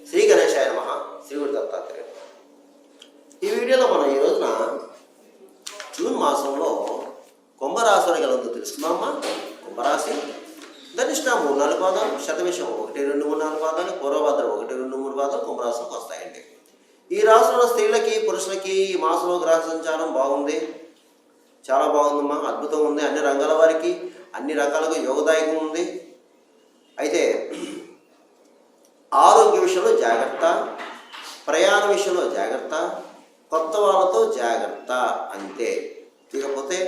శ్రీ గణేశాయ నమ. శ్రీ గురు దత్తాత్రేయ. ఈ వీడియోలో మనం ఈ రోజున జూన్ మాసంలో కుంభరాశి వారికి ఎలా తెలుసుకుందామా? కుంభరాశి ధనిష్ట మూడు నాలుగు పాదాలు శతవిషం ఒకటి రెండు మూడు నాలుగు పాదాలు పూర్వభద్రం ఒకటి రెండు మూడు పాదాలు కుంభరాశికి వస్తాయండి. ఈ రాశిలో స్త్రీలకి పురుషులకి ఈ మాసంలో గ్రహ సంచారం బాగుంది. చాలా బాగుందమ్మా. అద్భుతం ఉంది. అన్ని రంగాల వారికి అన్ని రకాలుగా యోగదాయకం ఉంది అయితే ఆరోగ్య విషయంలో జాగ్రత్త ప్రయాణ విషయంలో జాగ్రత్త కొత్త వాళ్ళతో జాగ్రత్త అంతే. ఇకపోతే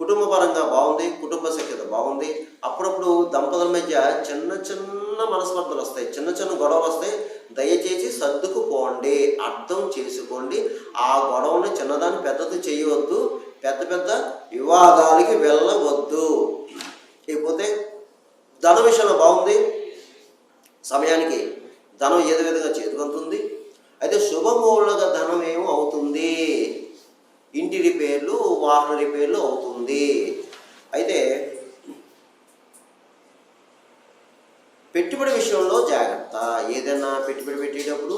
కుటుంబ పరంగా బాగుంది కుటుంబ సఖ్యత బాగుంది. అప్పుడప్పుడు దంపతుల మధ్య చిన్న చిన్న మనస్పర్ధలు వస్తాయి చిన్న చిన్న గొడవలు వస్తాయి. దయచేసి సర్దుకుపోండి అర్థం చేసుకోండి. ఆ గొడవని చిన్నదాన్ని పెద్దది చేయవద్దు పెద్ద పెద్ద వివాదాలకి వెళ్ళవద్దు. ఇకపోతే ధన విషయంలో బాగుంది సమయానికి ధనం ఏదో విధంగా చేతికంతుంది? అయితే శుభమూలక ధనం ఏమో అవుతుంది? ఇంటి రిపేర్లు వాహన రిపేర్లు అవుతుంది. అయితే పెట్టుబడి విషయంలో జాగ్రత్త. ఏదైనా పెట్టుబడి పెట్టేటప్పుడు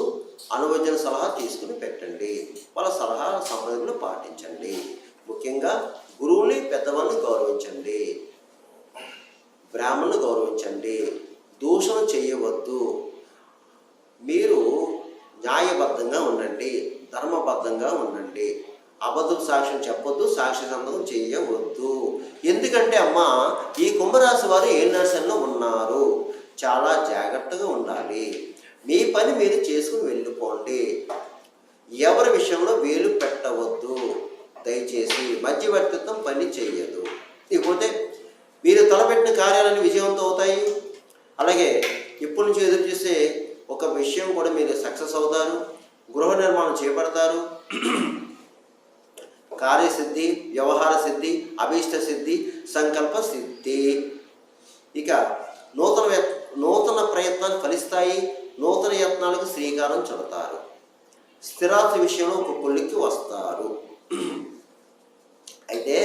అనువచన సలహా తీసుకుని పెట్టండి. వాళ్ళ సలహా సంప్రదింపులు పాటించండి. ముఖ్యంగా గురువుని పెద్దవాళ్ళని గౌరవించండి. బ్రాహ్మణుని గౌరవించండి. దూషణ చేయవద్దు మీరు న్యాయబద్ధంగా ఉండండి. ధర్మబద్ధంగా ఉండండి. అబద్ధం సాక్ష్యం చెప్పొద్దు సాక్షి సంతకం చేయవద్దు ఎందుకంటే అమ్మ ఈ కుంభరాశి వారు ఏ నర్సంలో ఉన్నారు? చాలా జాగ్రత్తగా ఉండాలి. మీ పని మీరు చేసుకుని వెళ్ళిపోండి. ఎవరి విషయంలో వేలు పెట్టవద్దు. దయచేసి మధ్యవర్తిత్వం పని చేయదు ఇకపోతే మీరు తలపెట్టిన కార్యాలన్నీ విజయవంతం అవుతాయి. అలాగే ఇప్పటి నుంచి ఎదురు చూసే ఒక విషయం కూడా మీరు సక్సెస్ అవుతారు. గృహ నిర్మాణం చేపడతారు. కార్యసిద్ధి వ్యవహార సిద్ధి అభీష్ట సిద్ధి సంకల్ప సిద్ధి. ఇక నూతన నూతన ప్రయత్నాలు ఫలిస్తాయి. నూతన యత్నాలకు శ్రీకారం చుడతారు. స్థిరాస్తి విషయంలో ఒక కొలిక్కి వస్తారు. అయితే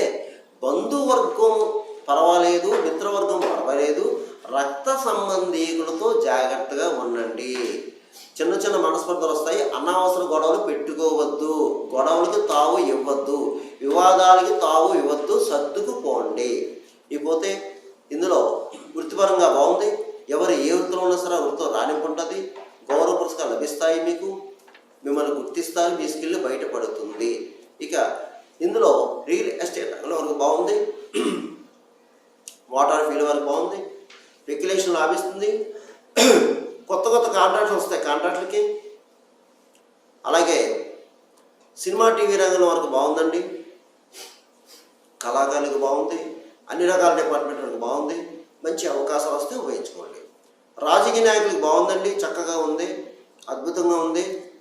బంధువర్గం పర్వాలేదు మిత్రవర్గం పర్వాలేదు. రక్త సంబంధీకులతో జాగ్రత్తగా ఉండండి. చిన్న చిన్న మనస్పర్ధలు వస్తాయి. అనవసర గొడవలు పెట్టుకోవద్దు. గొడవలకి తావు ఇవ్వద్దు. వివాదాలకి తావు ఇవ్వద్దు. సర్దుకుపోండి. ఇకపోతే ఇందులో వృత్తిపరంగా బాగుంది. ఎవరు ఏ వృత్తిలో ఉన్నా సరే ఆ వృత్తిలో రాణింపుంటుంది. గౌరవ పురస్కారాలు లభిస్తాయి మీకు. మిమ్మల్ని గుర్తిస్తారు. మీ స్కిల్ బయటపడుతుంది. ఇక ఇందులో రియల్ ఎస్టేట్ రంగంలో వరకు బాగుంది. వాటర్ ఫీల్డ్ వరకు బాగుంది. రెగ్యులేషన్ లాభిస్తుంది. కొత్త వస్తాయి. కాంట్రాక్ట్లకి అలాగే సినిమా టీవీ రంగం వరకు బాగుందండి. కళాకారులకు బాగుంది. అన్ని రకాల డిపార్ట్మెంట్ వరకు బాగుంది. మంచి అవకాశాలు వస్తే ఉపయోగించుకోండి. రాజకీయ నాయకులకు బాగుందండి. చక్కగా ఉంది. అద్భుతంగా ఉంది.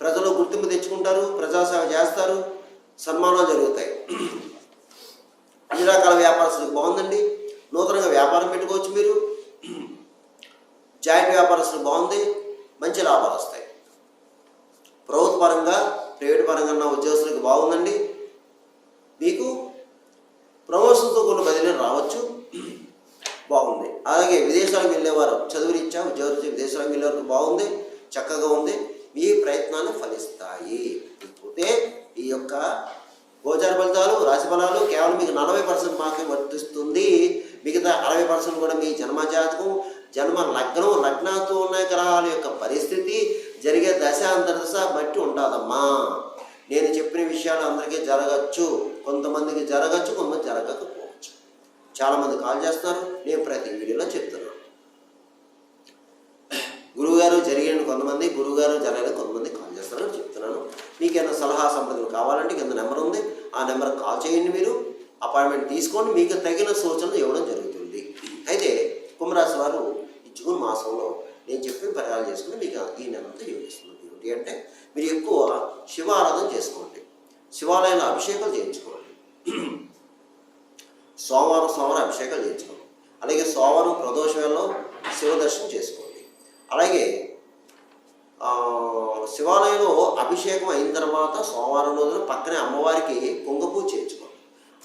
ప్రజలు గుర్తింపు తెచ్చుకుంటారు. ప్రజాసేవ చేస్తారు. సన్మానాలు జరుగుతాయి. అన్ని రకాల వ్యాపారస్తులకు బాగుందండి. నూతనంగా వ్యాపారం పెట్టుకోవచ్చు మీరు. జాయింట్ వ్యాపారస్తులు బాగుంది మంచి లాభాలు వస్తాయి. ప్రభుత్వ పరంగా ప్రైవేట్ పరంగా ఉన్న ఉద్యోగస్తులకు బాగుందండి. మీకు ప్రమోషన్తో కొన్ని బదిలీ రావచ్చు. బాగుంది. అలాగే విదేశాలకు వెళ్ళేవారు చదువురీత్యా ఉద్యోగరీత్యా విదేశాలకు వెళ్ళేవారు బాగుంది చక్కగా ఉంది. మీ ప్రయత్నాలు ఫలిస్తాయి. ఇకపోతే ఈ యొక్క గోచార ఫలితాలు రాశి ఫలాలు కేవలం మీకు నలభై పర్సెంట్ మాత్రమే వర్తిస్తుంది. మిగతా అరవై పర్సెంట్ కూడా మీ జన్మ జాతకం జన్మ లగ్నం లగ్నాతో ఉన్న గ్రహాల యొక్క పరిస్థితి జరిగే దశ అంతర్దశ బట్టి ఉంటుందమ్మా నేను చెప్పిన విషయాలు అందరికీ జరగచ్చు. కొంతమందికి జరగచ్చు కొంతమంది జరగకపోవచ్చు. చాలామంది కాల్ చేస్తున్నారు నేను ప్రతి వీడియోలో చెప్తున్నాను. గురువుగారు జరిగిన కొంతమంది గురువుగారు జరగని కొంతమంది కాల్ చేస్తున్నారని చెప్తున్నాను. మీకు సలహా సంప్రదింపులు కావాలంటే కింద నెంబర్ ఉంది. ఆ నెంబర్ కాల్ చేయండి మీరు. అపాయింట్మెంట్ తీసుకోండి. మీకు తగిన సూచనలు ఇవ్వడం జరుగుతుంది. అయితే కుంభరాశి వారు ఈ జూన్ మాసంలో నేను చెప్పిన పరిహారాలు చేసుకుని మీకు ఈ నెలంతా యోగిస్తున్నాను ఏమిటి అంటే మీరు ఎక్కువ శివారాధన చేసుకోండి. శివాలయంలో అభిషేకాలు చేయించుకోండి. సోమవారం సోమవారం అభిషేకాలు చేయించుకోండి. అలాగే సోమవారం ప్రదోషంలో శివదర్శనం శివ దర్శనం చేసుకోండి. అలాగే శివాలయంలో అభిషేకం అయిన తర్వాత సోమవారం రోజున పక్కనే అమ్మవారికి కుంగపూజ చేయించుకోండి.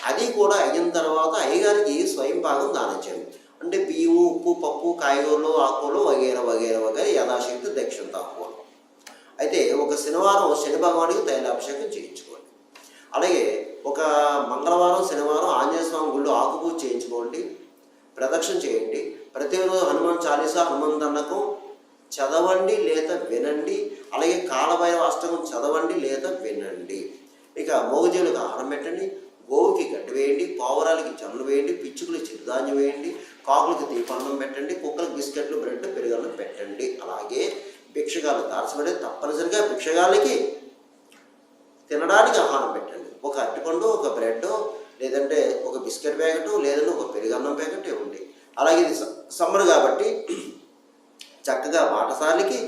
అది కూడా అయిన తర్వాత అయ్యగారికి స్వయం భాగం దానం చేయండి. అంటే బియ్యము ఉప్పు పప్పు కాయగూరలు ఆకులు వగేర వగేర వగేర యథాశక్తి దక్షిణ తాకోవడం అయితే ఒక శనివారం శని భగవానికి తైలాభిషేకం చేయించుకోండి. అలాగే ఒక మంగళవారం శనివారం ఆంజనేయ స్వామి గుళ్ళు ఆకుపూజ చేయించుకోండి. ప్రదక్షిణ చేయండి. ప్రతిరోజు హనుమాన్ చాలీసా హనుమాన్ దండకం చదవండి లేదా వినండి. అలాగే కాలభైరవ అష్టకం చదవండి లేదా వినండి. ఇక మౌజీలకు ఆహారం పెట్టండి. గోవుకి గడ్డి వేయండి పావురాలకి జొన్నలు వేయండి పిచ్చుకులకి చిరుధాన్యం వేయండి కాకులకి దీపాన్నం పెట్టండి కుక్కలకు బిస్కెట్లు బ్రెడ్ పెరుగన్నం పెట్టండి. అలాగే భిక్షగాలు దాల్చబడే తప్పనిసరిగా భిక్షగాలకి తినడానికి ఆహారం పెట్టండి. ఒక అరటిపండు ఒక బ్రెడ్ లేదంటే ఒక బిస్కెట్ ప్యాకెట్ లేదంటే ఒక పెరుగన్నం ప్యాకెట్ ఇవ్వండి. అలాగే ఇది స- సమ్మర్ కాబట్టి చక్కగా వాటసాలకి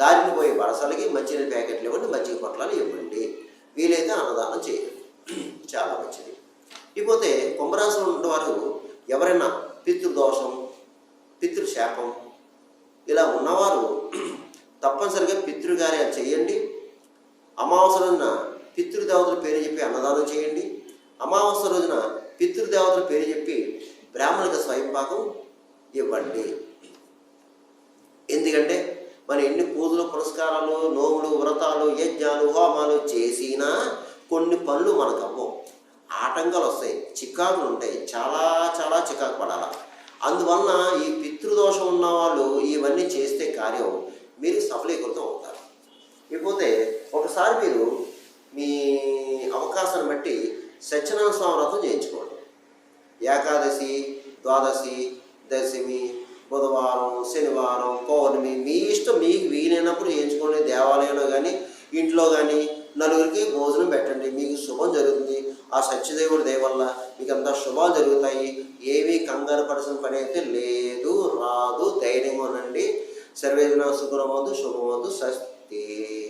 దారిని పోయే బాటసాలకి మంచినీళ్ళ ప్యాకెట్లు ఇవ్వండి మజ్జిగ పొట్లాలు ఇవ్వండి. వీలైతే అన్నదానం చేయండి. చాలా మంచిది. ఇకపోతే కుంభరాశిలో ఉన్నవారు ఎవరైనా పితృదోషం పితృశాపం ఇలా ఉన్నవారు తప్పనిసరిగా పితృకార్యాలు చేయండి. అమావాస్య రోజున పితృదేవతల పేరు చెప్పి అన్నదానం చేయండి. అమావాస్య రోజున పితృదేవతల పేరు చెప్పి బ్రాహ్మణులకు స్వయంపాకం ఇవ్వండి. ఎందుకంటే మన ఎన్ని పూజలు పురస్కారాలు నోములు వ్రతాలు యజ్ఞాలు హోమాలు చేసినా కొన్ని పనులు మనకు అవ్వవు ఆటంకాలు వస్తాయి చికాకులు ఉంటాయి చాలా చాలా చికాకు పడాలి? అందువలన ఈ పితృదోషం ఉన్న వాళ్ళు ఇవన్నీ చేస్తే కార్యం మీరు సఫలీకృతం అవుతారు. ఇకపోతే ఒకసారి మీరు మీ అవకాశాన్ని బట్టి సత్యనారాయణ స్వామి వ్రతం చేయించుకోండి. ఏకాదశి ద్వాదశి దశమి బుధవారం శనివారం పౌర్ణమి మీ ఇష్టం మీకు వీలైనప్పుడు చేయించుకోండి. దేవాలయంలో కానీ ఇంట్లో కానీ నలుగురికి భోజనం పెట్టండి. మీకు శుభం జరుగుతుంది. ఆ సత్యదేవుడి దేవల్ల మీకు అంతా శుభాలు జరుగుతాయి. ఏమీ కంగారు పడాల్సిన పని అయితే లేదు. రాదు. ధైర్యంగా ఉండండి సర్వేదన సుఖమవద్దు శుభమవద్దు స్వస్తి.